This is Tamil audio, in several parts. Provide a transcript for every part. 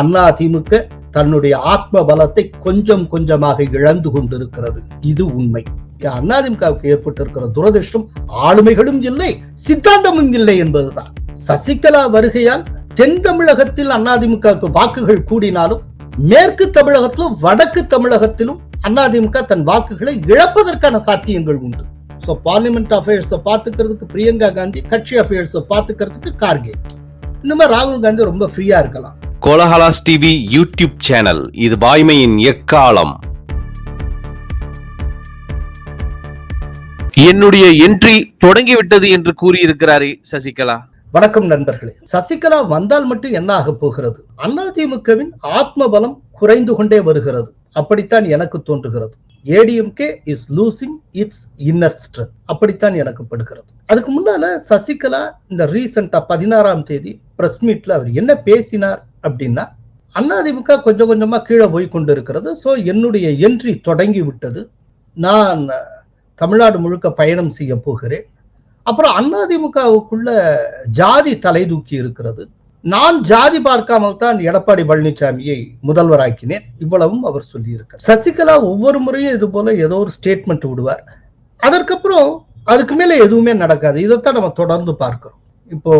அண்ணா திமுக தன்னுடைய ஆத்ம பலத்தை கொஞ்சம் கொஞ்சமாக இழந்து கொண்டிருக்கிறது. இது உண்மை. அதிமுகவுக்கு ஏற்பட்டிருக்கிற துரதிருஷ்டம் ஆளுமைகளும் இல்லை சித்தாந்தமும் இல்லை என்பதுதான். சசிகலா வருகையால் தென் தமிழகத்தில் அதிமுகவுக்கு வாக்குகள் கூடினாலும் மேற்கு தமிழகத்திலும் வடக்கு தமிழகத்திலும் அதிமுக தன் வாக்குகளை இழப்பதற்கான சாத்தியங்கள் உண்டு. சோ பார்லிமெண்ட் அஃபேர்ஸ் பாத்துக்கிறதுக்கு பிரியங்கா காந்தி கட்சி அஃபேர்ஸ் பார்த்துக்கிறதுக்கு கார்கே. இனிமே ராகுல் காந்தி ரொம்ப ஃப்ரீயா இருக்கலாம். Kolahalas TV YouTube channel. இது வாய்மையின் எக்காலம். என்னுடைய என்ட்ரி தொடங்கிவிட்டது என்று கூறியிருக்கிறாரே சசிகலா. வணக்கம் நண்பர்களே. சசிகலா வந்தால் மட்டும் என்ன ஆக போகிறது? அதிமுகவின் ஆத்ம பலம் குறைந்து கொண்டே வருகிறது. அப்படித்தான் எனக்கு தோன்றுகிறது. ADMK is losing its inner strength அப்படித்தான் எனக்கு படுகிறது. அதுக்கு முன்னால சசிகலா இந்த ரீசெண்டா பதினாறாம் தேதி பிரஸ் மீட்ல அவர் என்ன பேசினார்? அப்படின்னா அதிமுக கொஞ்சம் கொஞ்சமா கீழே போய் கொண்டு இருக்கிறது ஸோ என்னுடைய என்ட்ரி தொடங்கி விட்டது நான் தமிழ்நாடு முழுக்க பயணம் செய்ய போகிறேன். அப்புறம் அதிமுகவுக்குள்ள ஜாதி தலை தூக்கி இருக்கிறது. நான் ஜாதி பார்க்காமல் தான் எடப்பாடி பழனிசாமியை முதல்வராக்கினேன். இவ்வளவும் அவர் சொல்லியிருக்கார் சசிகலா ஒவ்வொரு முறையும் இது போல ஏதோ ஒரு ஸ்டேட்மெண்ட் விடுவார். அதற்கப்புறம் அதுக்கு மேல எதுவுமே நடக்காது. இதைத்தான் நம்ம தொடர்ந்து பார்க்கிறோம். இப்போ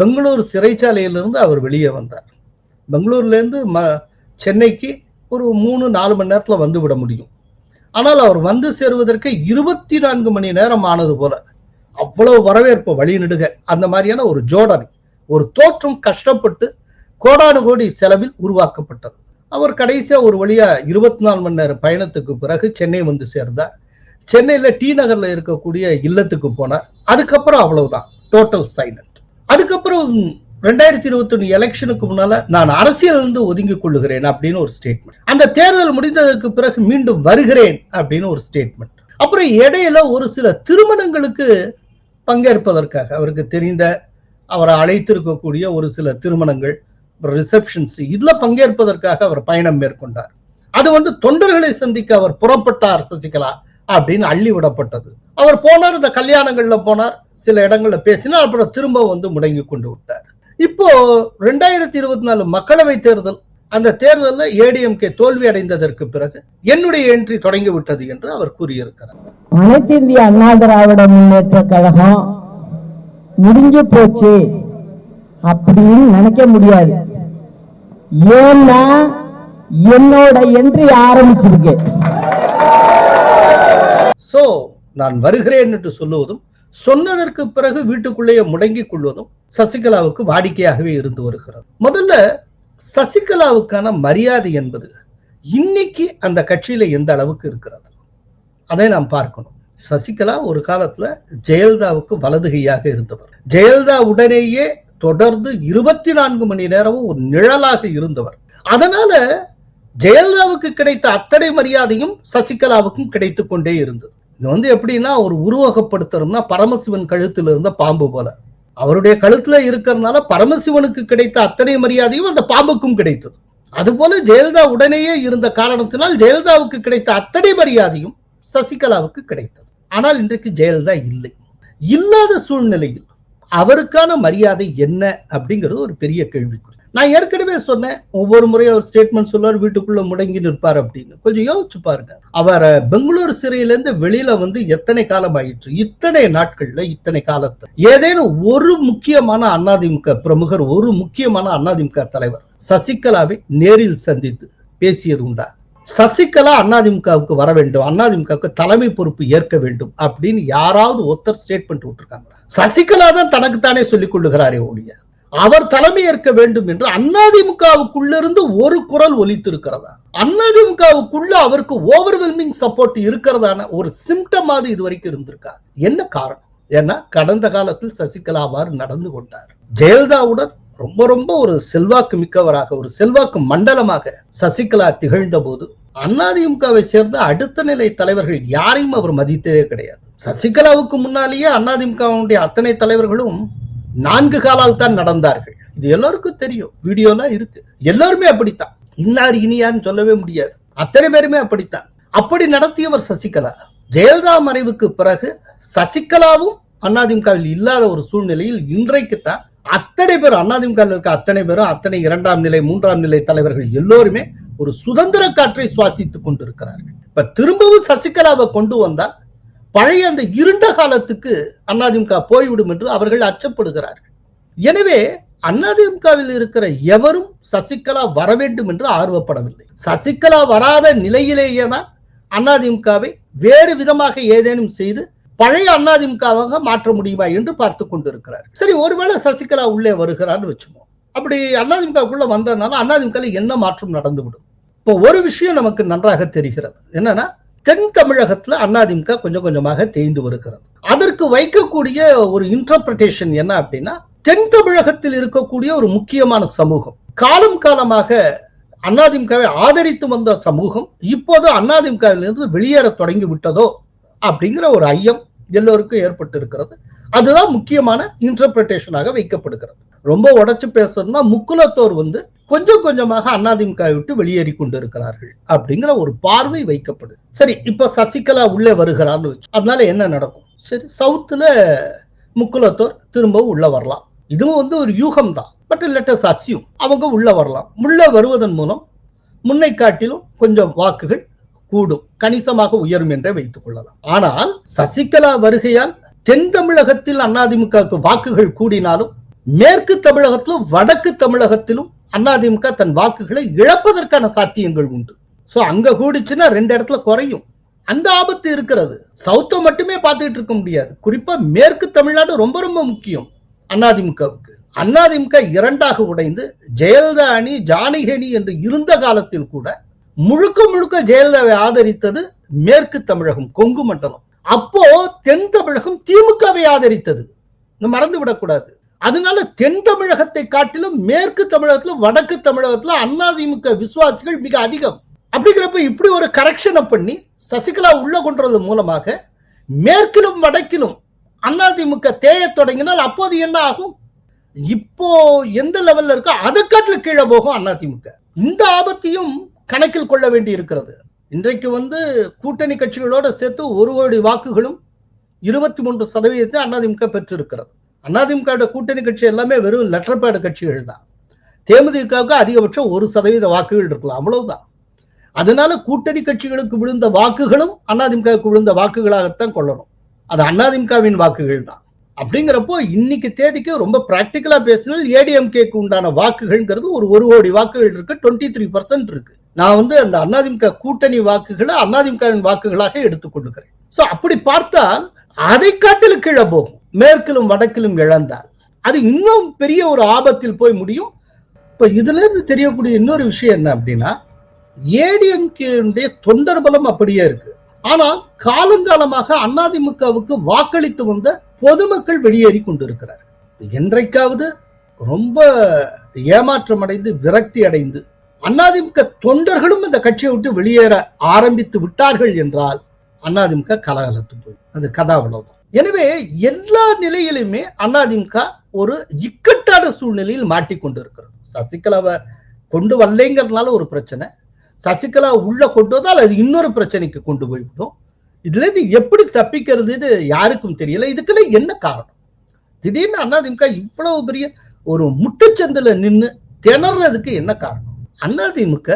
பெங்களூர் சிறைச்சாலையிலிருந்து அவர் வெளியே வந்தார். பெங்களூர்ல இருந்து ம சென்னைக்கு ஒரு மூணு நாலு மணி நேரத்தில் வந்து விட முடியும். ஆனால் அவர் வந்து சேருவதற்கு இருபத்தி நான்கு மணி நேரம் ஆனது போல. அவ்வளவு வரவேற்பு வழிநெடுக. அந்த மாதிரியான ஒரு ஜோடனை ஒரு தோற்றம் கஷ்டப்பட்டு கோடானு கோடி செலவில் உருவாக்கப்பட்டது. அவர் கடைசியா ஒரு வழியா இருபத்தி நாலு மணி நேரம் பயணத்துக்கு பிறகு சென்னை வந்து சேர்ந்தார். சென்னையில் டி நகரில் இருக்கக்கூடிய இல்லத்துக்கு போனார். அதுக்கப்புறம் அவ்வளவுதான். டோட்டல் சைலண்ட் அதுக்கப்புறம் ரெண்டாயிரத்தி இருபத்தி ஒண்ணு எலெக்ஷனுக்கு முன்னால நான் அரசியல் இருந்து ஒதுங்கிக் கொள்ளுகிறேன் அப்படின்னு ஒரு ஸ்டேட்மெண்ட் அந்த தேர்தல் முடிந்ததற்கு பிறகு மீண்டும் வருகிறேன் அப்படின்னு ஒரு ஸ்டேட்மெண்ட் அப்புறம் இடையில ஒரு சில திருமணங்களுக்கு பங்கேற்பதற்காக அவருக்கு தெரிந்த அவரை அழைத்திருக்கக்கூடிய ஒரு சில திருமணங்கள் ரிசப்ஷன்ஸ் இதுல பங்கேற்பதற்காக அவர் பயணம் மேற்கொண்டார். அது வந்து தொண்டர்களை சந்திக்க அவர் புறப்பட்டார் சசிகலா அப்படின்னு அள்ளி விடப்பட்டது. அவர் போனார் இந்த கல்யாணங்கள்ல போனார் சில இடங்கள்ல பேசினார் அப்புறம் திரும்ப வந்து முடங்கி கொண்டு விட்டார். இப்போ ரெண்டாயிரத்தி இருபத்தி நாலு மக்களவை தேர்தல் அந்த தேர்தலில் ஏடிஎம்கே தோல்வி அடைந்ததற்கு பிறகு என்னுடைய என்ட்ரி தொடங்கி விட்டது என்று அவர் கூறியிருக்கிறார். அனைத்து இந்திய அண்ணா திராவிட முன்னேற்ற கழகம் முடிஞ்சு போச்சு அப்படின்னு நினைக்க முடியாது. ஏன்னா என்னோட என்ட்ரி ஆரம்பிச்சிருக்கு. சோ நான் வருகிறேன் என்று சொல்லுவதும் சொன்னதற்கு பிறகு வீட்டுக்குள்ளேயே முடங்கிக் கொள்வதும் சசிகலாவுக்கு வாடிக்கையாகவே இருந்து வருகிறது. முதல்ல சசிகலாவுக்கான மரியாதை என்பது இன்னைக்கு அந்த கட்சியில எந்த அளவுக்கு இருக்கிறது? அதை நாம் பார்க்கணும். சசிகலா ஒரு காலத்துல ஜெயலலிதாவுக்கு வலதுகையாக இருந்தவர். ஜெயலலிதா உடனேயே தொடர்ந்து இருபத்தி நான்கு மணி நேரமும் ஒரு நிழலாக இருந்தவர். அதனால ஜெயலலிதாவுக்கு கிடைத்த அத்தனை மரியாதையும் சசிகலாவுக்கும் கிடைத்து கொண்டே இருந்தது. இது வந்து எப்படின்னா ஒரு உருவகப்படுத்துறதுனா பரமசிவன் கழுத்துல இருந்த பாம்பு போல. அவருடைய கழுத்துல இருக்கிறதுனால பரமசிவனுக்கு கிடைத்த அத்தனை மரியாதையும் அந்த பாம்புக்கும் கிடைத்தது. அதுபோல ஜெயலலிதா உடனேயே இருந்த காரணத்தினால் ஜெயலலிதாவுக்கு கிடைத்த அத்தனை மரியாதையும் சசிகலாவுக்கு கிடைத்தது. ஆனால் இன்றைக்கு ஜெயலலிதா இல்லை. இல்லாத சூழ்நிலையில் அவருக்கான மரியாதை என்ன அப்படிங்கிறது ஒரு பெரிய கேள்விக்குறி. நான் ஏற்கனவே சொன்னேன் ஒவ்வொரு முறையும் அவர் ஸ்டேட்மெண்ட் சொல்லுவார் வீட்டுக்குள்ள முடங்கி நிற்பார் அப்படின்னு. கொஞ்சம் யோசிச்சு பாருங்க. அவர் பெங்களூர் சிறையிலிருந்து வெளியில வந்து எத்தனை காலம் ஆயிற்று? இத்தனை நாட்கள்ல இத்தனை காலத்துல. ஏதேனும் ஒரு முக்கியமான அதிமுக பிரமுகர் ஒரு முக்கியமான அதிமுக தலைவர் சசிகலாவை நேரில் சந்தித்து பேசியது உண்டா? சசிகலா அதிமுகவுக்கு வர வேண்டும் அதிமுகவுக்கு தலைமை பொறுப்பு ஏற்க வேண்டும் அப்படின்னு யாராவது ஒருத்தர் ஸ்டேட்மெண்ட் விட்டுருக்காங்களா? சசிகலா தான் தனக்குத்தானே சொல்லிக் கொள்ளுகிறாரே ஒழிய. அவர் தலைமை வேண்டும் என்று அதிமுகவுக்குள்ள இருந்து ஒரு குரல் ஒலித்திருக்கிறதா? அதிமுகவுக்குள்ள அவருக்கு ஓவர்வெல்மிங் சப்போர்ட் இருக்கிறதான ஒரு சிம்டமாவது இது வரைக்கும் இருந்திருக்கா என்ன காரணம்? ஏன்னா கடந்த காலத்தில் சசிகலா அவ்வாறு நடந்து கொண்டார். ஜெயலலிதாவுடன் ரொம்ப ரொம்ப ஒரு செல்வாக்கு மிக்கவராக ஒரு செல்வாக்கு மண்டலமாக சசிகலா திகழ்ந்த போது அதிமுகவை சேர்ந்த அடுத்த நிலை தலைவர்கள் யாரையும் அவர் மதித்ததே கிடையாது. சசிகலாவுக்கு முன்னாலேயே அதிமுகவுடைய அத்தனை தலைவர்களும் நான்கு காலால் தான் நடந்தார்கள். இது எல்லாருக்கும் தெரியும். வீடியோலாம் இருக்கு. எல்லாருமே அப்படித்தான். இன்னார் இனியான்னு சொல்லவே முடியாது. அத்தனை பேருமே அப்படித்தான். அப்படி நடத்தியவர் சசிகலா. ஜெயலலிதா மறைவுக்கு பிறகு சசிகலாவும் அதிமுகவில் இல்லாத ஒரு சூழ்நிலையில் இன்றைக்குத்தான் அத்தனை பேர் அதிமுக இருக்க அத்தனை பேரும் அத்தனை இரண்டாம் நிலை மூன்றாம் நிலை தலைவர்கள் எல்லோருமே ஒரு சுதந்திர காற்றை சுவாசித்துக் கொண்டிருக்கிறார்கள். இப்ப திரும்பவும் சசிகலாவை கொண்டு வந்தால் பழைய அந்த இருண்ட காலத்துக்கு அதிமுக போய்விடும் என்று அவர்கள் அச்சப்படுகிறார்கள். எனவே அதிமுகவில் இருக்கிற எவரும் சசிகலா வர வேண்டும் என்று ஆர்வப்படவில்லை. சசிகலா வராத நிலையிலேயே தான் அதிமுகவை வேறு விதமாக ஏதேனும் செய்து பழைய அதிமுகவாக மாற்ற முடியுமா என்று பார்த்து கொண்டிருக்கிறார். சரி ஒருவேளை சசிகலா உள்ளே வருகிறான்னு வச்சுமோ அப்படி அதிமுகக்குள்ள வந்ததுனால அதிமுக என்ன மாற்றம் நடந்துவிடும்? இப்போ ஒரு விஷயம் நமக்கு நன்றாக தெரிகிறது. என்னன்னா தென் தமிழகத்துல அதிமுக கொஞ்சம் கொஞ்சமாக தேய்ந்து வருகிறது. அதற்கு வைக்கக்கூடிய ஒரு இன்டர்பிரேஷன் என்ன அப்படின்னா தென் தமிழகத்தில் இருக்கக்கூடிய ஒரு முக்கியமான சமூகம். காலம் காலமாக அதிமுகவை ஆதரித்து வந்த சமூகம் இப்போது அதிமுகவிலிருந்து வெளியேற தொடங்கி விட்டதோ அப்படிங்கிற ஒரு ஐயம் எல்லோருக்கும் ஏற்பட்டு இருக்கிறது அதுதான் முக்கியமான இன்டர்பிரிட்டேஷனாக வைக்கப்படுகிறது. ரொம்ப உடச்சு பேசணும்னா முக்குலத்தோர் வந்து கொஞ்சம் கொஞ்சமாக அதிமுக விட்டு வெளியேறி கொண்டிருக்கிறார்கள் அப்படிங்கிற ஒரு பார்வை வைக்கப்படுது சரி இப்ப சசிகலா உள்ளே வருகிறான்னு வச்சு அதனால என்ன நடக்கும்? சரி சவுத்துல முக்குலத்தோர் திரும்பவும் உள்ள வரலாம். இதுவும் வந்து ஒரு யூகம் தான் பட் லெட்டஸ் அசியும் அவங்க உள்ள வரலாம். உள்ள வருவதன் மூலம் முன்னை காட்டிலும் கொஞ்சம் வாக்குகள் கூடும். கணிசமாக உயரும் என்றே வைத்துக் கொள்ளலாம். ஆனால் சசிகலா வருகையால் தென் தமிழகத்தில் அதிமுகவுக்கு வாக்குகள் கூடினாலும் மேற்கு தமிழகத்திலும் வடக்கு தமிழகத்திலும் அதிமுக தன் வாக்குகளை இழப்பதற்கான சாத்தியங்கள் உண்டு. சோ அங்க கூடிச்சுன்னா ரெண்டு இடத்துல குறையும். அந்த ஆபத்து இருக்கிறது. சவுத்த மட்டுமே பார்த்துட்டு இருக்க முடியாது. குறிப்பா மேற்கு தமிழ்நாடு ரொம்ப ரொம்ப முக்கியம் அதிமுகவுக்கு அதிமுக இரண்டாக உடைந்து ஜெயலலிதா அணி ஜானகி அணி என்று இருந்த காலத்தில் கூட முழுக்க முழுக்க ஜெயலலிதாவை ஆதரித்தது மேற்கு தமிழகம் கொங்கு மண்டலம். அப்போ தென் தமிழகம் திமுகவை ஆதரித்தது. மறந்து விடக்கூடாது அதனால தென் தமிழகத்தை காட்டிலும் மேற்கு தமிழகத்துல வடக்கு தமிழகத்துல அதிமுக விசுவாசிகள் மிக அதிகம். அப்படிங்கிறப்ப இப்படி ஒரு கரெக்ஷனை பண்ணி சசிகலா உள்ள கொண்டது மூலமாக மேற்கிலும் வடக்கிலும் அதிமுக தேய தொடங்கினால் அப்போது என்ன ஆகும்? இப்போ எந்த லெவல்ல இருக்கோ அதை காட்டில கீழே போகும் அதிமுக இந்த ஆபத்தையும் கணக்கில் கொள்ள வேண்டி இருக்கிறது. இன்றைக்கு வந்து கூட்டணி கட்சிகளோட சேர்த்து ஒரு கோடி வாக்குகளும் இருபத்தி மூன்று சதவீதத்தை அண்ணாதிமுக பெற்றிருக்கிறது. அதிமுக கூட்டணி கட்சி எல்லாமே வெறும் லெட்டர் பேடு கட்சிகள் தான். தேமுதிகவுக்கு அதிகபட்சம் ஒரு சதவீத வாக்குகள் இருக்கலாம் அவ்வளவுதான். அதனால கூட்டணி கட்சிகளுக்கு விழுந்த வாக்குகளும் அதிமுகவுக்கு விழுந்த வாக்குகளாகத்தான் கொள்ளணும். அது அதிமுகவின் வாக்குகள் தான். அப்படிங்கிறப்போ இன்னைக்கு தேதிக்கு ரொம்ப பிராக்டிக்கலா பேசினால் ஏடிஎம்கேக்கு உண்டான வாக்குகள்ங்கிறது ஒரு ஒரு கோடி வாக்குகள் இருக்கு டுவெண்ட்டி த்ரீ பர்சன்ட் இருக்கு. நான் வந்து அந்த அதிமுக கூட்டணி வாக்குகளை அதிமுகவின் வாக்குகளாக எடுத்துக்கொள்ளுகிறேன் சோ அப்படி பார்த்தால் அதை காட்டிலும் கீழே போகும். மேற்கிலும் வடக்கிலும் இழந்தால். அது இன்னும் பெரிய ஒரு ஆபத்தில் போய் முடியும். இப்ப இதுல இருந்து தெரியக்கூடிய இன்னொரு விஷயம் என்ன அப்படின்னா ஏடிஎம்கே தொண்டர் பலம் அப்படியே இருக்கு. ஆனால் காலங்காலமாக அதிமுகவுக்கு வாக்களித்து வந்த பொதுமக்கள் வெளியேறி கொண்டிருக்கிறார் என்றைக்காவது ரொம்ப ஏமாற்றம் அடைந்து விரக்தி அடைந்து அதிமுக தொண்டர்களும் இந்த கட்சியை விட்டு வெளியேற ஆரம்பித்து விட்டார்கள் என்றால் அதிமுக கலகலத்து போய். அது கதாவளவுதான் எனவே எல்லா நிலையிலுமே அதிமுக ஒரு இக்கட்டான சூழ்நிலையில் மாட்டிக்கொண்டிருக்கிறது. சசிகலாவை கொண்டு வரலைங்கிறதுனால ஒரு பிரச்சனை. சசிகலா உள்ள கொண்டு வந்தால் அது இன்னொரு பிரச்சனைக்கு கொண்டு போய்விடும். இதுல இருந்து எப்படி தப்பிக்கிறதுன்னு யாருக்கும் தெரியல. இதுக்கெல்லாம் என்ன காரணம்? திடீர்னு அதிமுக இவ்வளவு பெரிய ஒரு முட்டுச்சந்தில நின்று திணறதுக்கு என்ன காரணம்? அதிமுக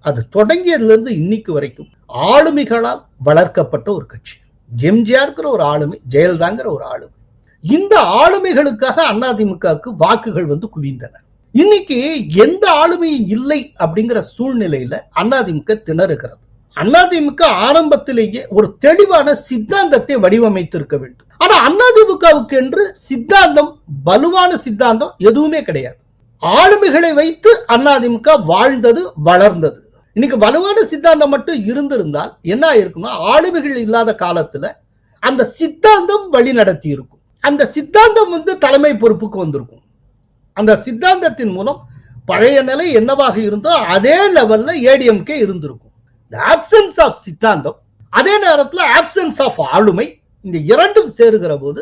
அது தொடங்கியதுல இருந்து இன்னைக்கு வரைக்கும் ஆளுமைகளால் வளர்க்கப்பட்ட ஒரு கட்சி. எம்ஜிஆர்ங்கிற ஒரு ஆளுமை ஜெயலலிதாங்கிற ஒரு ஆளுமை. இந்த ஆளுமைகளுக்காக அதிமுகவுக்கு வாக்குகள் வந்து குவிந்தன. இன்னைக்கு எந்த ஆளுமையும் இல்லை அப்படிங்கிற சூழ்நிலையில அதிமுக திணறுகிறது. அதிமுக ஆரம்பத்திலேயே ஒரு தெளிவான சித்தாந்தத்தை வடிவமைத்திருக்க வேண்டும். ஆனா அதிமுகவுக்கு என்று சித்தாந்தம் வலுவான சித்தாந்தம் எதுவுமே கிடையாது. ஆளுமைகளை வைத்து அதிமுக வாழ்ந்தது வளர்ந்தது. இன்னைக்கு வலுவான சித்தாந்தம் மட்டும் இருந்திருந்தால் என்ன ஆயிருக்கும்னா ஆளுமைகள் இல்லாத காலத்துல அந்த சித்தாந்தம் வழி நடத்தி இருக்கும். அந்த சித்தாந்தம் வந்து தலைமை பொறுப்புக்கு வந்திருக்கும். அந்த சித்தாந்தத்தின் மூலம் பழைய நிலை என்னவாக இருந்தோ அதே லெவல்ல ஏடிஎம்கே இருந்திருக்கும். ஆப்சன்ஸ் ஆஃப் சித்தாந்தம் அதே நேரத்துல ஆப்சன்ஸ் ஆஃப் ஆளுமை இந்த இரண்டும் சேருகிற போது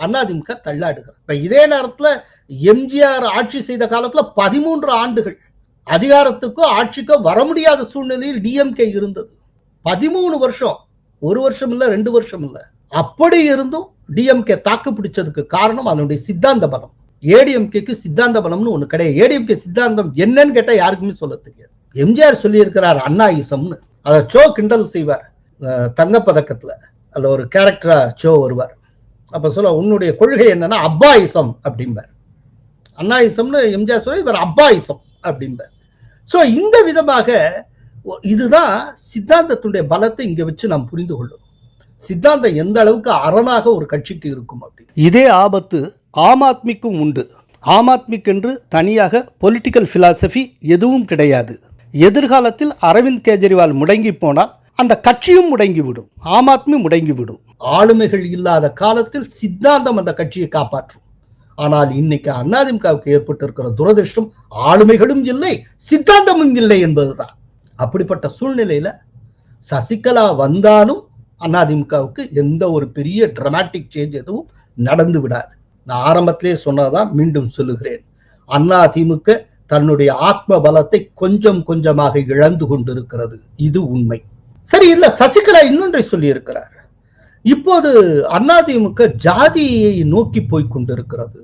அதிமுக தள்ளாடுகிறது. இப்ப இதே நேரத்துல எம்ஜிஆர் ஆட்சி செய்த காலத்துல பதிமூன்று ஆண்டுகள் அதிகாரத்துக்கோ ஆட்சிக்கோ வர முடியாத சூழ்நிலையில் டிஎம்கே இருந்தது. பதிமூணு வருஷம் ஒரு வருஷம் இல்ல ரெண்டு வருஷம் இல்ல. அப்படி இருந்தும் டிஎம்கே தாக்கு பிடிச்சதுக்கு காரணம் அதனுடைய சித்தாந்த பலம். ஏடிஎம்கேக்கு சித்தாந்த பலம்னு ஒண்ணு கிடையாது. ஏடிஎம்கே சித்தாந்தம் என்னன்னு கேட்டா யாருக்குமே சொல்ல தெரியாது. எம்ஜிஆர் சொல்லியிருக்கிறார் அண்ணா இசம்னு அதை சோ கிண்டல் செய்வார். அஹ் தங்கப்பதக்கத்துல. அதுல ஒரு கேரக்டரா சோ வருவார். அப்ப சொல்ல உன்னுடைய கொள்கை என்னன்னா அப்பாயிசம் அப்படிம்பார். அண்ணாயிசம்னு எம்ஜிஆர் சொல்ல இவர் அப்பாயிசம் அப்படிம்பார். ஸோ இந்த விதமாக இதுதான் சித்தாந்தத்துடைய பலத்தை இங்க வச்சு நாம் புரிந்து கொள்ளணும் சித்தாந்தம் எந்த அளவுக்கு அரணாக ஒரு கட்சிக்கு இருக்கும் அப்படி. இதே ஆபத்து ஆம் ஆத்மிக்கும் உண்டு. ஆம் ஆத்மிக்கென்று தனியாக பொலிட்டிக்கல் philosophy எதுவும் கிடையாது. எதிர்காலத்தில் அரவிந்த் கெஜ்ரிவால் முடங்கி போனால் அந்த கட்சியும் முடங்கிவிடும் ஆம் ஆத்மி முடங்கிவிடும். ஆளுமைகள் இல்லாத காலத்தில் சித்தாந்தம் அந்த கட்சியை காப்பாற்றும். ஆனால் இன்னைக்கு அதிமுகவுக்கு ஏற்பட்டிருக்கிற துரதிர்ஷ்டம் ஆளுமைகளும் இல்லை சித்தாந்தமும் இல்லை என்பதுதான். அப்படிப்பட்ட சூழ்நிலையில சசிகலா வந்தாலும் அதிமுகவுக்கு எந்த ஒரு பெரிய டிராமாட்டிக் சேஞ்ச் எதுவும் நடந்து விடாது. நான் ஆரம்பத்திலே சொன்னதான் மீண்டும் சொல்லுகிறேன். அதிமுக தன்னுடைய ஆத்ம பலத்தை கொஞ்சம் கொஞ்சமாக இழந்து கொண்டிருக்கிறது. இது உண்மை. சரி இல்ல சசிகலா இன்னொன்றை சொல்லி இருக்கிறார் இப்போது அதிமுக ஜாதியை நோக்கி போய் கொண்டிருக்கிறது.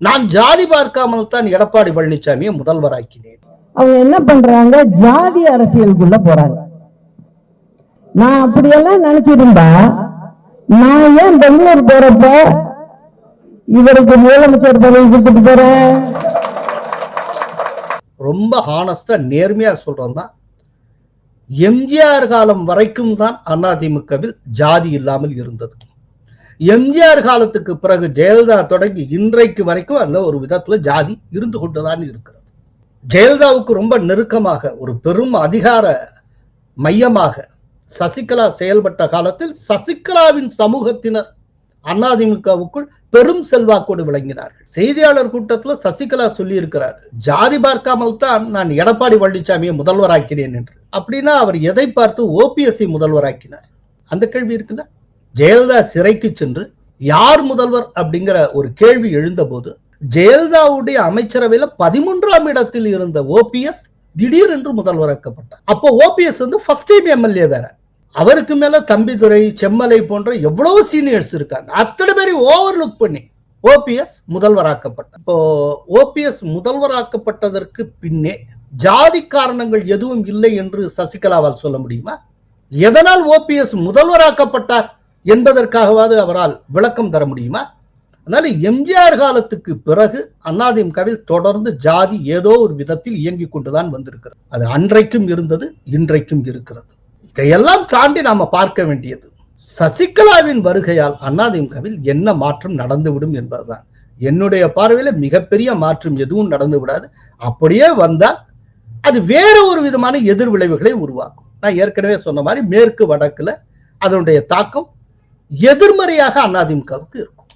நான் ஜாதி பார்க்காமல் தான் எடப்பாடி பழனிசாமியை முதல்வராக்கினேன். அவங்க என்ன பண்றாங்க? ஜாதி அரசியலுக்குள்ள போறாங்க. நான் அப்படியெல்லாம் நினைச்சிருந்தா நான் ஏன் பெங்களூர் போறப்ப இவருக்கு முதலமைச்சர் பதவி கொடுத்துட்டு போறேன்? ரொம்ப ஹானஸ்டா நேர்மையா சொல்றேன்னா எம்ஜிஆர் காலம் வரைக்கும் தான் அதிமுகவில் ஜாதி இல்லாமல் இருந்தது. எம்ஜிஆர் காலத்துக்கு பிறகு ஜெயலலிதா தொடங்கி இன்றைக்கு வரைக்கும் அதுல ஒரு விதத்துல ஜாதி இருந்து கொண்டுதான் இருக்கிறது. ஜெயலலிதாவுக்கு ரொம்ப நெருக்கமாக ஒரு பெரும் அதிகார மையமாக சசிகலா செயல்பட்ட காலத்தில் சசிகலாவின் சமூகத்தினர் அதிமுகவுக்குள் பெரும் செல்வாக்கோடு விளங்கினார்கள். செய்தியாளர் கூட்டத்துல சசிகலா சொல்லி இருக்கிறார் ஜாதி பார்க்காமல் தான் நான் எடப்பாடி பழனிசாமியை முதல்வராக்கிறேன் என்று. அப்படின்னா அவர் எதை பார்த்து ஓபிஎஸ்ஐ முதல்வராக்கினார்? அந்த கேள்வி இருக்குல்ல? ஜெயலலிதா சிறைக்கு சென்று யார் முதல்வர் அப்படிங்கிற ஒரு கேள்வி எழுந்தபோது ஜெயலலிதாவுடைய அமைச்சரவையில பதிமூன்றாம் இடத்தில் இருந்த ஓபிஎஸ் திடீர் என்று முதல்வராக்கப்பட்டார். அப்போ ஓபிஎஸ் வந்து ஃபர்ஸ்ட் டைம் எம்எல்ஏ வேற. அவருக்கு மேல தம்பிதுரை செம்மலை போன்ற எவ்வளவு சீனியர்ஸ் இருக்காங்க. அத்தனை பேரையும் ஓவர்லுக் பண்ணி ஓபிஎஸ் முதல்வராக்கப்பட்டார். இப்போ ஓபிஎஸ் முதல்வராக்கப்பட்டதற்கு பின்னே ஜாதி காரணங்கள் எதுவும் இல்லை என்று சசிகலாவால் சொல்ல முடியுமா? எதனால் ஓபிஎஸ் முதல்வராக்கப்பட்டார் என்பதற்காகவாது அவரால் விளக்கம் தர முடியுமா? அதனால எம்ஜிஆர் காலத்துக்கு பிறகு அண்ணாதிமுகவில் தொடர்ந்து ஜாதி ஏதோ ஒரு விதத்தில் இயங்கிக் கொண்டுதான் வந்திருக்கிறது. அது அன்றைக்கும் இருந்தது இன்றைக்கும் இருக்கிறது. இதையெல்லாம் தாண்டி நாம பார்க்க வேண்டியது சசிகலாவின் வருகையால் அண்ணாதிமுகவில் என்ன மாற்றம் நடந்துவிடும் என்பதுதான். என்னுடைய பார்வையில மிகப்பெரிய மாற்றம் எதுவும் நடந்து விடாது அப்படியே வந்தால் அது வேற ஒரு விதமான எதிர் விளைவுகளை உருவாக்கும். நான் ஏற்கனவே சொன்ன மாதிரி மேற்கு வடக்குல அதனுடைய தாக்கம் எதிர்மறையாக அதிமுகவுக்கு இருக்கும்.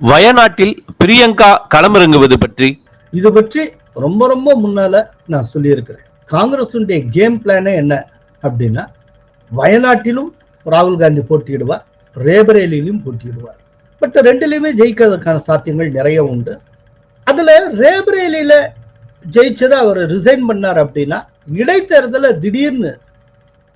வயநாட்டில் பிரியங்கா களமிறங்குவது பற்றி? இது பற்றி ரொம்ப ரொம்ப முன்னால நான் சொல்லியிருக்கிறேன். காங்கிரசுடைய கேம் பிளானே என்ன அப்படின்னா வயநாட்டிலும் ராகுல் காந்தி போட்டியிடுவார் ரேபரேலியிலும் போட்டியிடுவார். பட் ரெண்டுலையுமே ஜெயிக்கிறதுக்கான சாத்தியங்கள் நிறைய உண்டு. அதுல ரேபரேலியில ஜெயிச்சதை அவர் ரிசைன் பண்ணார் அப்படின்னா இடைத்தேர்தலில் திடீர்னு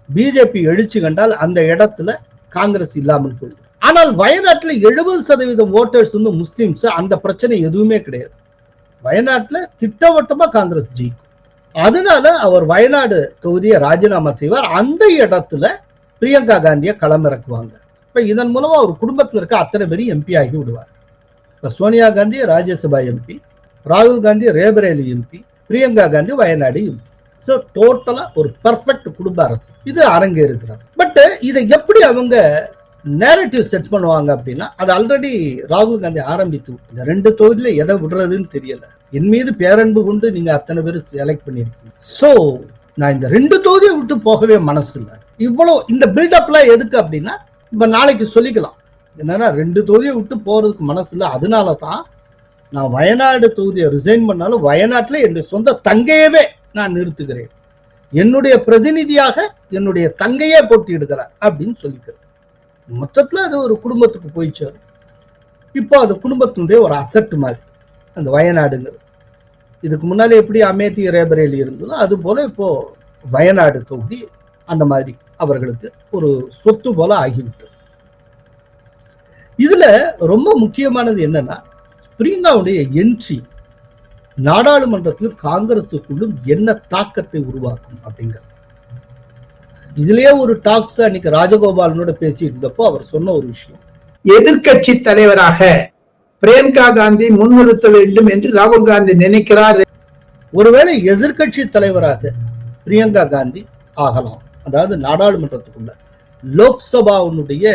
பிஜேபி எழுச்சி கண்டால் அந்த இடத்துல காங்கிரஸ் இல்லாமல் போயிடும். ஆனால் வயநாட்டுல எழுபது சதவீதம் ஓட்டர்ஸ் வந்து முஸ்லிம்ஸ் அந்த பிரச்சனை எதுவுமே கிடையாது. வயநாட்டுல திட்டவட்டமா காங்கிரஸ் ஜெயிக்கும். அதனால அவர் வயநாடு தொகுதியை ராஜினாமா செய்வார். அந்த இடத்துல பிரியங்கா காந்தியை களமிறக்குவாங்க. இப்ப இதன் மூலமா அவர் குடும்பத்துல இருக்க அத்தனை பேரும் எம்பி ஆகி விடுவார். இப்ப சோனியா காந்தி ராஜ்யசபா எம்பி ராகுல் Gandhi Raebareli MP Priyanka Gandhi Wayanad MP so டோட்டலா ஒரு பர்ஃபெக்ட் குடும்ப அரசு. இது அரங்கேறுகிறது. பட் இதை எப்படி அவங்க நேரட்டிவ் செட் பண்ணுவாங்க அப்படின்னா அது ஆல்ரெடி ராகுல் காந்தி ஆரம்பித்து இந்த ரெண்டு தொகுதியில எதை விடுறதுன்னு தெரியல. என் மீது பேரன்பு கொண்டு நீங்க அத்தனை பேர் செலக்ட் பண்ணிருக்கீங்க ஸோ நான் இந்த ரெண்டு தொகுதியை விட்டு போகவே மனசு இல்லை இவ்வளோ இந்த பில்டப்லாம் எதுக்கு அப்படின்னா இப்போ நாளைக்கு சொல்லிக்கலாம். என்னன்னா ரெண்டு தொகுதியை விட்டு போறதுக்கு மனசு இல்லை அதனால தான் நான் வயநாடு தொகுதியை ரிசைன் பண்ணாலும் வயநாட்டில் என்னுடைய சொந்த தங்கையவே நான் நிறுத்துகிறேன். என்னுடைய பிரதிநிதியாக என்னுடைய தங்கையே போட்டியிடுகிறார் அப்படின்னு சொல்லிக்கிறேன் மொத்தத்தில் அது ஒரு குடும்பத்துக்கு போய் சேரும். இப்போ அது குடும்பத்தினுடைய ஒரு அசட் மாதிரி அந்த வயநாடுங்கிறது. இதுக்கு முன்னாலே எப்படி அமேத்தி ரேபரேலி இருந்ததோ அது போல இப்போ வயநாடு தொகுதி அந்த மாதிரி அவர்களுக்கு ஒரு சொத்து போல ஆகிவிட்டது. இதுல ரொம்ப முக்கியமானது என்னன்னா பிரியங்காவுடைய என்ட்ரி நாடாளுமன்றத்திலும் காங்கிரசுக்குள்ளும் என்ன தாக்கத்தை உருவாக்கும் அப்படிங்கிறது. இதுலயே ஒரு டாக்ஸ் அன்னைக்கு ராஜகோபாலனோட பேசிட்டு இருந்தப்போ அவர் சொன்ன ஒரு விஷயம். எதிர்க்கட்சி தலைவராக பிரியங்கா காந்தி முன்னிறுத்த வேண்டும் என்று ராகுல் காந்தி நினைக்கிறார். ஒருவேளை எதிர்க்கட்சி தலைவராக பிரியங்கா காந்தி ஆகலாம். அதாவது நாடாளுமன்றத்துக்குள்ள லோக்சபாவுடைய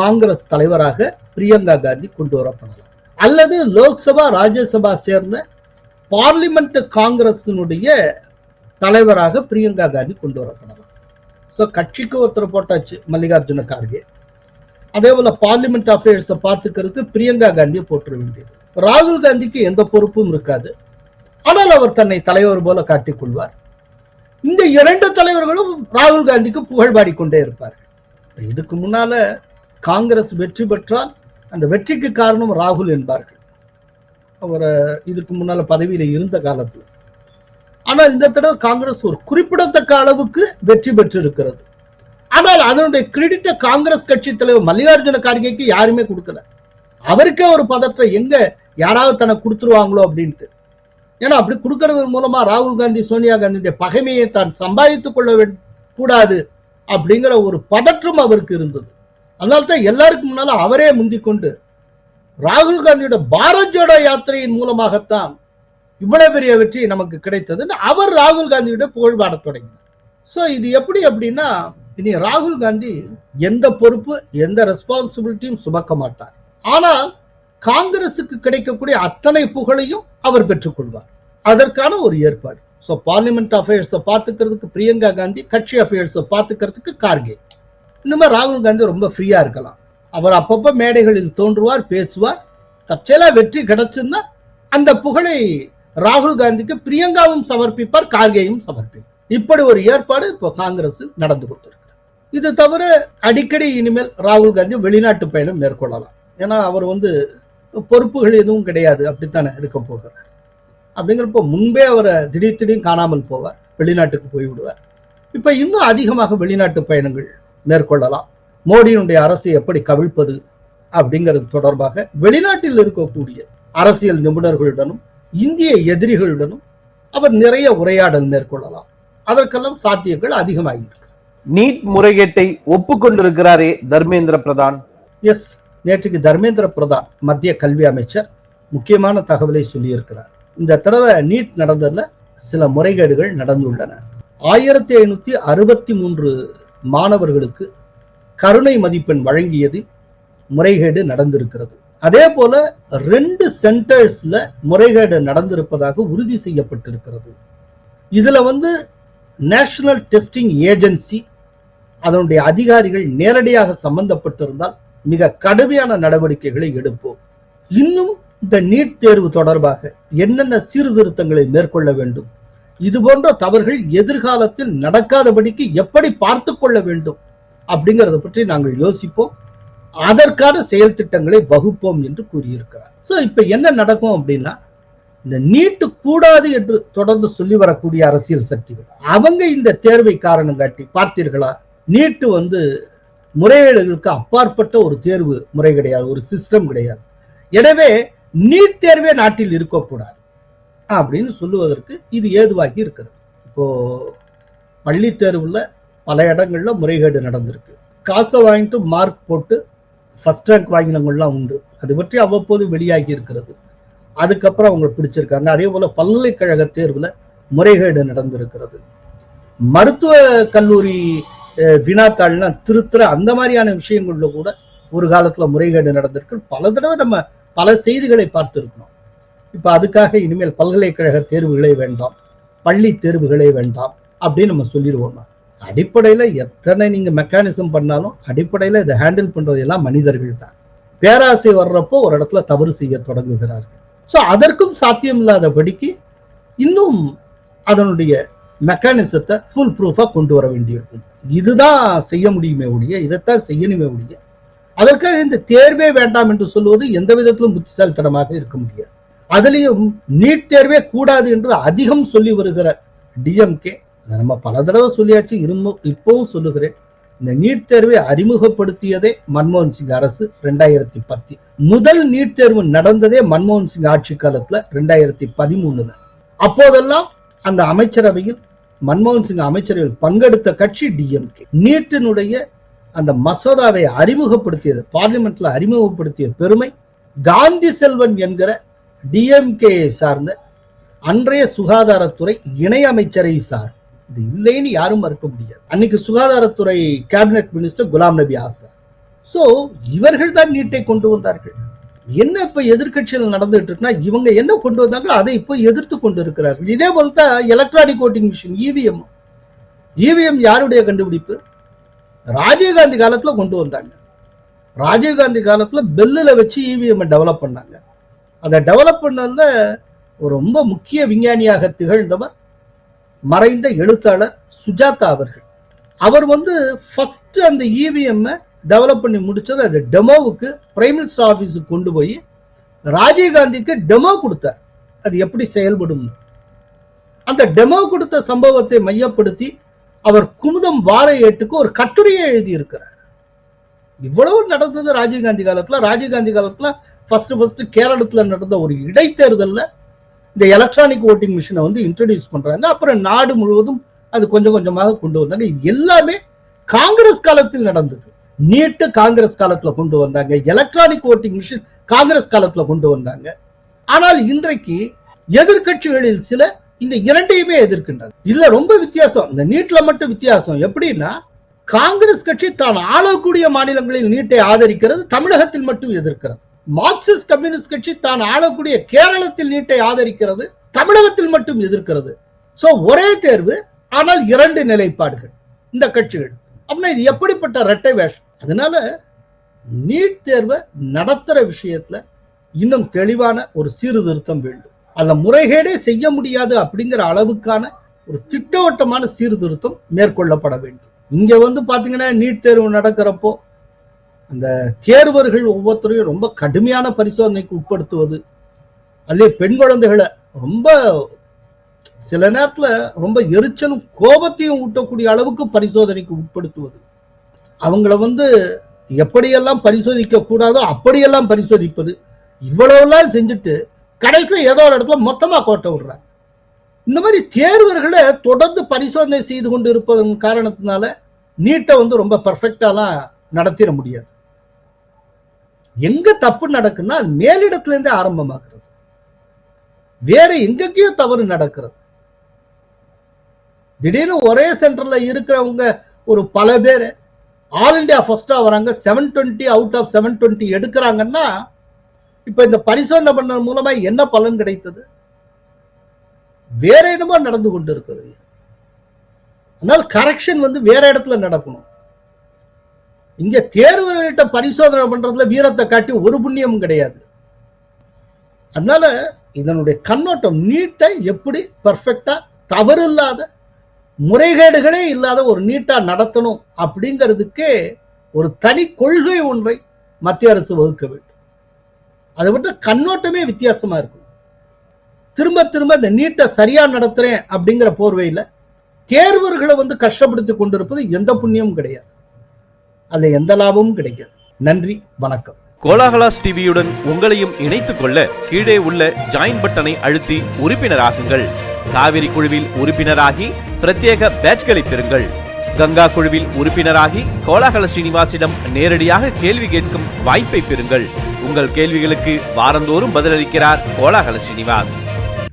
காங்கிரஸ் தலைவராக பிரியங்கா காந்தி கொண்டு வரப்படலாம். அல்லது லோக்சபா ராஜ்யசபா சேர்ந்த பார்லிமெண்ட் காங்கிரஸினுடைய தலைவராக பிரியங்கா காந்தி கொண்டு வரப்படலாம். ஸோ கட்சிக்கு ஒருத்தர் போட்டாச்சு மல்லிகார்ஜுன கார்கே. அதே போல பார்லிமெண்ட் அஃபேர்ஸை பார்த்துக்கிறதுக்கு பிரியங்கா காந்தியை போட்டுற வேண்டியது. ராகுல் காந்திக்கு எந்த பொறுப்பும் இருக்காது. ஆனால் அவர் தன்னை தலைவர் போல காட்டிக் கொள்வார். இந்த இரண்டு தலைவர்களும் ராகுல் காந்திக்கு புகழ் பாடிக்கொண்டே இருப்பார்கள். இதுக்கு முன்னால காங்கிரஸ் வெற்றி பெற்றால் அந்த வெற்றிக்கு காரணம் ராகுல் என்பார்கள். அவர் இதுக்கு முன்னால பதவியில இருந்த காலத்தில். ஆனால் இந்த தடவை காங்கிரஸ் ஒரு குறிப்பிடத்தக்க அளவுக்கு வெற்றி பெற்றிருக்கிறது. ஆனால் அதனுடைய கிரெடிட்டை காங்கிரஸ் கட்சி தலைவர் மல்லிகார்ஜுன கார்கேக்கு யாருமே கொடுக்கல. அவருக்கே ஒரு பதற்றம் எங்க யாராவது தனக்கு கொடுத்துருவாங்களோ அப்படின்ட்டு. ஏன்னா அப்படி கொடுக்கறது மூலமா ராகுல் காந்தி சோனியா காந்தியுடைய பகைமையை தான் சம்பாதித்துக் கொள்ள கூடாது அப்படிங்கிற ஒரு பதற்றம் அவருக்கு இருந்தது. அதனால தான் எல்லாருக்கும் முன்னால அவரே முந்திக்கொண்டு ராகுல் காந்தியோட பாரத் ஜோடோ யாத்திரையின் மூலமாகத்தான் இவ்வளவு பெரிய வெற்றி நமக்கு கிடைத்ததுன்னு அவர் ராகுல் காந்தியோட புகழ் பாடத் தொடங்கினார். ஸோ இது எப்படி அப்படின்னா இனி ராகுல் காந்தி எந்த பொறுப்பு எந்த ரெஸ்பான்சிபிலிட்டியும் சுமக்க மாட்டார். ஆனால் காங்கிரசுக்கு கிடைக்கக்கூடிய அத்தனை புகழையும் அவர் பெற்றுக்கொள்வார் அதற்கான ஒரு ஏற்பாடு. ஸோ பார்லிமெண்ட் அஃபேர்ஸை பார்த்துக்கிறதுக்கு பிரியங்கா காந்தி கட்சி அஃபேர்ஸை பார்த்துக்கிறதுக்கு கார்கே. இனிமே ராகுல் காந்தி ரொம்ப ஃப்ரீயா இருக்கலாம். அவர் அப்பப்போ மேடைகளில் தோன்றுவார் பேசுவார். தற்செயலா வெற்றி கிடைச்சிருந்தா அந்த புகழை ராகுல் காந்திக்கு பிரியங்காவும் சமர்ப்பிப்பார் கார்கேயும் சமர்ப்பிப்பார். இப்படி ஒரு ஏற்பாடு இப்போ காங்கிரஸ் நடந்து கொண்டிருக்கிறது. இது தவிர அடிக்கடி இனிமேல் ராகுல் காந்தி வெளிநாட்டு பயணம் மேற்கொள்ளலாம். ஏன்னா அவர் வந்து பொறுப்புகள் எதுவும் கிடையாது அப்படித்தானே இருக்க போகிறார். அப்படிங்கிறப்போ முன்பே அவரை திடீர் திடீர்னு காணாமல் போவார் வெளிநாட்டுக்கு போய் விடுவார் இப்ப இன்னும் அதிகமாக வெளிநாட்டு பயணங்கள் மேற்கொள்ளலாம். மோடியினுடைய அரசை எப்படி கவிழ்ப்பது அப்படிங்கிறது தொடர்பாக வெளிநாட்டில் இருக்கக்கூடிய அரசியல் நிபுணர்களுடனும் இந்திய எதிரிகளுடனும் அவர் நிறைய உரையாடல் மேற்கொள்ளலாம். அதற்கெல்லாம் சாத்தியங்கள் அதிகமாகியிருக்கு. நீட் முறைகேட்டை ஒப்புக்கொண்டிருக்கிறாரே தர்மேந்திர பிரதான். எஸ் நேற்றுக்கு தர்மேந்திர பிரதான் மத்திய கல்வி அமைச்சர் முக்கியமான தகவலை சொல்லியிருக்கிறார். இந்த தடவை நீட் நடந்ததுல சில முறைகேடுகள் நடந்துள்ளன. ஆயிரத்தி ஐநூத்தி அறுபத்தி மூன்று மாணவர்களுக்கு கருணை மதிப்பெண் வழங்கியது முறைகேடு நடந்திருக்கிறது. அதே போல ரெண்டு சென்டர்ஸ்ல முறைகேடு நடந்திருப்பதாக உறுதி செய்யப்பட்டிருக்கிறது. இதுல வந்து நேஷனல் டெஸ்டிங் ஏஜென்சி அதனுடைய அதிகாரிகள் நேரடியாக சம்பந்தப்பட்டிருந்தால் மிக கடுமையான நடவடிக்கைகளை எடுப்போம். இன்னும் இந்த நீட் தேர்வு தொடர்பாக என்னென்ன சீர்திருத்தங்களை மேற்கொள்ள வேண்டும்? இது போன்ற தவறுகள் எதிர்காலத்தில் நடக்காதபடிக்கு எப்படி பார்த்து கொள்ள வேண்டும் அப்படிங்கறத பற்றி நாங்கள் யோசிப்போம். அதற்கான செயல் திட்டங்களை வகுப்போம் என்று கூறியிருக்கிறார். சோ இப்ப என்ன நடக்கும் அப்படின்னா இந்த நீட்டு கூடாது என்று தொடர்ந்து சொல்லி வரக்கூடிய அரசியல் சக்திகள் அவங்க இந்த தேர்வை காரணம் காட்டி பார்த்தீர்களா? நீட்டு வந்து முறையீடுகளுக்கு அப்பாற்பட்ட ஒரு தேர்வு முறை கிடையாது ஒரு சிஸ்டம் கிடையாது. எனவே நீட் தேர்வே நாட்டில் இருக்கக்கூடாது. அப்படின்னு சொல்லுவதற்கு இது ஏதுவாகி இருக்கிறது. இப்போ பள்ளி தேர்வுல பல இடங்கள்ல முறைகேடு நடந்திருக்கு. காசை வாங்கிட்டு மார்க் போட்டு ஃபர்ஸ்ட் ரேங்க் வாங்கினவங்கலாம் உண்டு. அது பற்றி அவ்வப்போது வெளியாகி இருக்கிறது. அதுக்கப்புறம் அவங்க பிடிச்சிருக்காங்க. அதே போல பல்கலைக்கழக தேர்வுல முறைகேடு நடந்திருக்கிறது. மருத்துவ கல்லூரி அஹ், வினாத்தாள்லாம் திருத்துற அந்த மாதிரியான விஷயங்கள்ல கூட ஒரு காலத்துல முறைகேடு நடந்திருக்கு. பல தடவை நம்ம பல செய்திகளை பார்த்திருக்கணும் இப்ப அதுக்காக இனிமேல் பல்கலைக்கழக தேர்வுகளே வேண்டாம் பள்ளி தேர்வுகளே வேண்டாம் அப்படின்னு நம்ம சொல்லிடுவோம்? அடிப்படையில எத்தனை நீங்க மெக்கானிசம் பண்ணாலும் அடிப்படையில இதை ஹேண்டில் பண்றது எல்லாம் மனிதர்கள் தான். பேராசை வர்றப்போ ஒரு இடத்துல தவறு செய்ய தொடங்குகிறார்கள். சோ அதற்கும் சாத்தியம் இல்லாதபடிக்கு இன்னும் அதனுடைய மெக்கானிசத்தை ஃபுல் ப்ரூஃபாக கொண்டு வர வேண்டியிருக்கும். இதுதான் செய்ய முடியுமே ஒழிய இதைத்தான் செய்யணுமே ஒழிய அதற்காக இந்த தேர்வே வேண்டாம் என்று சொல்வது எந்த விதத்திலும் புத்திசாலித்தனமாக இருக்க முடியாது. அதுலேயும் நீட் தேர்வே கூடாது என்று அதிகம் சொல்லி வருகிற டிஎம்கே அதை நம்ம பல தடவை சொல்லியாச்சு இருந்தும் இப்பவும் சொல்லுகிறேன். இந்த நீட் தேர்வை அறிமுகப்படுத்தியதே மன்மோகன் சிங் அரசு ரெண்டாயிரத்தி பத்து. முதல் நீட் தேர்வு நடந்ததே மன்மோகன் சிங் ஆட்சி காலத்துல ரெண்டாயிரத்தி பதிமூணுல. அப்போதெல்லாம் அந்த அமைச்சரவையில் மன்மோகன் சிங் அமைச்சரவையில் பங்கெடுத்த கட்சி டிஎம்கே நீட்டினுடைய அந்த மசோதாவை அறிமுகப்படுத்தியது பார்லிமெண்ட்ல அறிமுகப்படுத்திய பெருமை காந்தி செல்வன் என்கிற டிஎம்கே சார்ந்த அன்றைய சுகாதாரத்துறை இணை அமைச்சரை சார். இது இல்லைன்னு யாரும் மறுக்க முடியாது. அன்னைக்கு சுகாதாரத்துறை கேபினெட் மினிஸ்டர் குலாம் நபி ஆசா சோ இவர்கள் தான் நீட்டை கொண்டு வந்தார்கள். என்ன இப்ப எதிர்கட்சியில் நடந்துட்டு இருக்குன்னா இவங்க என்ன கொண்டு வந்தாங்களோ அதை இப்போ எதிர்த்து கொண்டு இருக்கிறார்கள். இதே போல தான் electronic voting machine EVM EVM யாருடைய கண்டுபிடிப்பு? ராஜீவ்காந்தி காலத்துல கொண்டு வந்தாங்க. ராஜீவ்காந்தி காலத்துல பெல்லில் வச்சு இவிஎம் டெவலப் பண்ணாங்க. அதை டெவலப் பண்ணதுல ரொம்ப முக்கிய விஞ்ஞானியாக திகழ்ந்தவர் மறைந்த எழுத்தாளர் சுஜாதா அவர்கள். அவர் வந்து ஃபர்ஸ்ட் அந்த இவிஎம் டெவலப் பண்ணி முடிச்சது அது டெமோவுக்கு பிரைம் மினிஸ்டர் ஆஃபீஸுக்கு கொண்டு போய் ராஜீவ்காந்திக்கு டெமோ கொடுத்தார். அது எப்படி செயல்படும் அந்த டெமோ கொடுத்த சம்பவத்தை மையப்படுத்தி அவர் குமுதம் வார ஏட்டுக்கு ஒரு கட்டுரையை எழுதி இருக்கிறார் இவ்வளவு நடந்தது ராஜீவ்காந்தி காலத்துல. ராஜீவ்காந்தி காலத்துல ஃபர்ஸ்ட் ஃபர்ஸ்ட் கேரளத்துல நடந்த ஒரு இடைத்தேர்தல்ல இந்த எலக்ட்ரானிக் ஓட்டிங் மிஷினை வந்து இன்ட்ரடியூஸ் பண்றாங்க. அப்புறம் நாடு முழுவதும் அது கொஞ்சம் கொஞ்சமாக கொண்டு வந்தாங்க. இது எல்லாமே காங்கிரஸ் காலத்தில் நடந்தது. நீட்டு காங்கிரஸ் காலத்துல கொண்டு வந்தாங்க. எலக்ட்ரானிக் ஓட்டிங் மிஷின் காங்கிரஸ் காலத்துல கொண்டு வந்தாங்க. ஆனால் இன்றைக்கு எதிர்க்கட்சிகளில் சில இந்த இரண்டையுமே எதிர்க்கின்றன. இதுல ரொம்ப வித்தியாசம். இந்த நீட்ல மட்டும் வித்தியாசம். எப்படின்னா காங்கிரஸ் கட்சி தான் ஆளக்கூடிய மாநிலங்களில் நீட்டை ஆதரிக்கிறது தமிழகத்தில் மட்டும் எதிர்க்கிறது. மார்க்சிஸ்ட் கம்யூனிஸ்ட் கட்சி தான் ஆளக்கூடிய கேரளத்தில் நீட்டை ஆதரிக்கிறது தமிழகத்தில் மட்டும் எதிர்க்கிறது. சோ ஒரே தேர்வு ஆனால் இரண்டு நிலைப்பாடுகள். இந்த கட்சிகள். அப்படின்னா இது எப்படிப்பட்ட ரெட்டை வேஷம்? அதனால நீட் தேர்வை நடத்துற விஷயத்துல இன்னும் தெளிவான ஒரு சீர்திருத்தம் வேண்டும். அதுல முறைகேடே செய்ய முடியாது அப்படிங்கிற அளவுக்கான ஒரு திட்டவட்டமான சீர்திருத்தம் மேற்கொள்ளப்பட வேண்டும். இங்க வந்து பாத்தீங்கன்னா நீட் தேர்வு நடக்கிறப்போ அந்த தேர்வர்கள் ஒவ்வொருத்தரையும் ரொம்ப கடுமையான பரிசோதனைக்கு உட்படுத்துவது அதுலேயே பெண் குழந்தைகளை ரொம்ப சில நேரத்துல ரொம்ப எரிச்சலும் கோபத்தையும் ஊட்டக்கூடிய அளவுக்கு பரிசோதனைக்கு உட்படுத்துவது. அவங்கள வந்து எப்படியெல்லாம் பரிசோதிக்க கூடாதோ அப்படியெல்லாம் பரிசோதிப்பது இவ்வளவுலாம் செஞ்சுட்டு கடைசியில் ஏதோ ஒரு இடத்துல மொத்தமாக கோட்டை விடுறாங்க. இந்த மாதிரி தேர்வர்களை தொடர்ந்து பரிசோதனை செய்து கொண்டு இருப்பதன் காரணத்தினால நீட்டை வந்து ரொம்ப பர்ஃபெக்டாலாம் நடத்திட முடியாது. எங்க தப்பு நடக்குன்னா அது மேலிடத்துல இருந்தே ஆரம்பமாகிறது. வேற எங்கெங்கயோ தவறு நடக்கிறது. திடீர்னு ஒரே சென்டர்ல இருக்கிறவங்க ஒரு பல பேர் ஆல் இண்டியா ஃபர்ஸ்டா வராங்க seven twenty out of seven twenty எடுக்கிறாங்கன்னா இப்ப இந்த பரிசோதனை பண்ணது மூலமா என்ன பலன் கிடைத்தது? வேற இடமா நடந்து கொண்டு இருக்கிறது கரெக்ஷன் வந்து வேற இடத்துல நடக்கணும். இங்க தேர்வர்கள்ட்ட பரிசோதனை பண்றதுல வீரத்தை காட்டி ஒரு புண்ணியமும் கிடையாது. அதனால இதனுடைய கண்ணோட்டம் நீட்டை எப்படி பர்ஃபெக்டா தவறு இல்லாத முறைகேடுகளே இல்லாத ஒரு நீட்டா நடத்தணும் அப்படிங்கிறதுக்கே ஒரு தனி கொள்கை ஒன்றை மத்திய அரசு வகுக்க வேண்டும். அதை விட்டு கண்ணோட்டமே வித்தியாசமா இருக்கும் திரும்ப திரும்ப இந்த நீட்டை சரியா நடத்துறேன் அப்படிங்கிற போர்வையில தேர்வர்களை வந்து கஷ்டப்படுத்தி கொண்டிருப்பது எந்த புண்ணியமும் கிடையாது. அதுல எந்த லாபமும் கிடைக்காது. நன்றி வணக்கம். கோலாகலாஸ் டிவியுடன் உங்களையும் இணைத்துக் கொள்ள கீழே உள்ள ஜாயின் பட்டனை அழுத்தி உறுப்பினராகுங்கள். காவிரி குழுவில் உறுப்பினராகி பிரத்யேக பேட்ச்களை பெறுங்கள். கங்கா குழுவில் உறுப்பினராகி கோலாகல ஸ்ரீனிவாசிடம் நேரடியாக கேள்வி கேட்கும் வாய்ப்பை பெறுங்கள். உங்கள் கேள்விகளுக்கு வாரந்தோறும் பதிலளிக்கிறார் Kolahala Srinivas